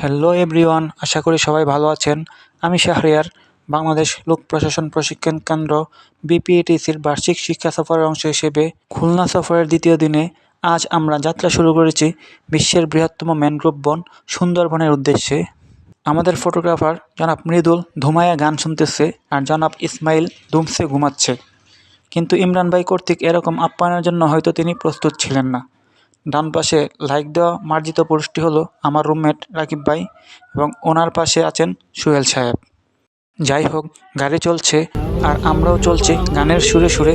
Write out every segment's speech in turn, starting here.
Hello everyone আশা করি সবাই ভালো আছেন। আমি শাহরিয়ার, বাংলাদেশ লোক প্রশাসন প্রশিক্ষণ কেন্দ্র, বিপিএটিসির বার্ষিক শিক্ষা সফরের অংশ হিসেবে খুলনা সফরের দ্বিতীয় দিনে আজ আমরা যাত্রা শুরু করেছি বিশ্বের বৃহত্তম ম্যানগ্রোভ বন সুন্দরবনের উদ্দেশ্যে। আমাদের ফটোগ্রাফার জনাব মৃদুল ধুমায়া গান শুনতেছে আর জনাব ইসমাইল দুমসে ঘুমাচ্ছে। কিন্তু ইমরান ভাই কর্তৃক এরকম আপ্যায়নের জন্য হয়তো তিনি প্রস্তুত ছিলেন না। ডান পাশে লাইক দেওয়া মার্জিত পুরুষটি হলো আমার রুমমেট রাকিব ভাই এবং ওনার পাশে আছেন সুহেল সাহেব। যাই হোক, গাড়ি চলছে আর আমরাও চলছি গানের সুরে সুরে।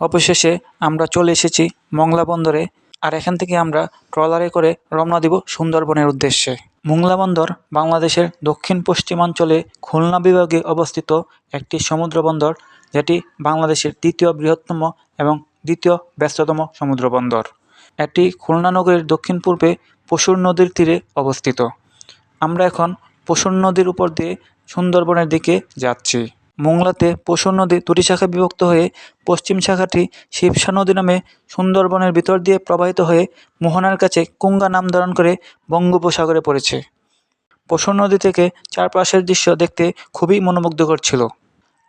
অবশেষে আমরা চলে এসেছি মংলা বন্দরে আর এখান থেকে আমরা ট্রলারে করে রওনা দিব সুন্দরবনের উদ্দেশ্যে। মোংলা বন্দর বাংলাদেশের দক্ষিণ পশ্চিমাঞ্চলে খুলনা বিভাগে অবস্থিত একটি সমুদ্র বন্দর, যেটি বাংলাদেশের দ্বিতীয় বৃহত্তম এবং দ্বিতীয় ব্যস্ততম সমুদ্র বন্দর। এটি খুলনা নগরীর দক্ষিণ পূর্বে পশুর নদীর তীরে অবস্থিত। আমরা এখন পশুর নদীর উপর দিয়ে সুন্দরবনের দিকে যাচ্ছি। মোংলাতে পশুর নদী দুটি শাখায় বিভক্ত হয়ে পশ্চিম শাখাটি শিবসা নদী নামে সুন্দরবনের ভিতর দিয়ে প্রবাহিত হয়ে মোহনার কাছে কুঙ্গা নাম ধারণ করে বঙ্গোপসাগরে পড়েছে। পশুর নদী থেকে চারপাশের দৃশ্য দেখতে খুবই মনোমুগ্ধকর ছিল।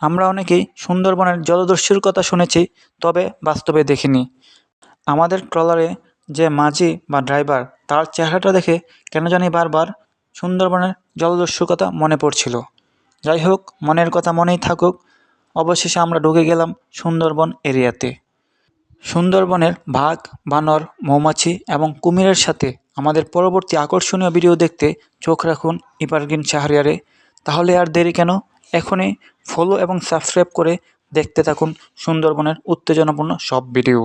আমরা অনেকেই সুন্দরবনের জলদস্যুর কথা শুনেছি, তবে বাস্তবে দেখিনি। আমাদের ট্রলারে যে মাঝি বা ড্রাইভার, তার চেহারাটা দেখে কেন জানি বারবার সুন্দরবনের জলদস্যুর কথা মনে পড়ছিল। যাই হোক মনের কথা মনেই থাকুক, অবশেষে আমরা ঢুকে গেলাম সুন্দরবন এরিয়াতে। সুন্দরবনের ভাগ বানর, মৌমাছি এবং কুমিরের সাথে আমাদের পরবর্তী আকর্ষণীয় ভিডিও দেখতে চোখ রাখুন ইপারগিন শাহরিয়ারে। তাহলে আর দেরি কেন? এখনই ফলো এবং সাবস্ক্রাইব করে দেখতে থাকুন সুন্দরবনের উত্তেজনাপূর্ণ সব ভিডিও।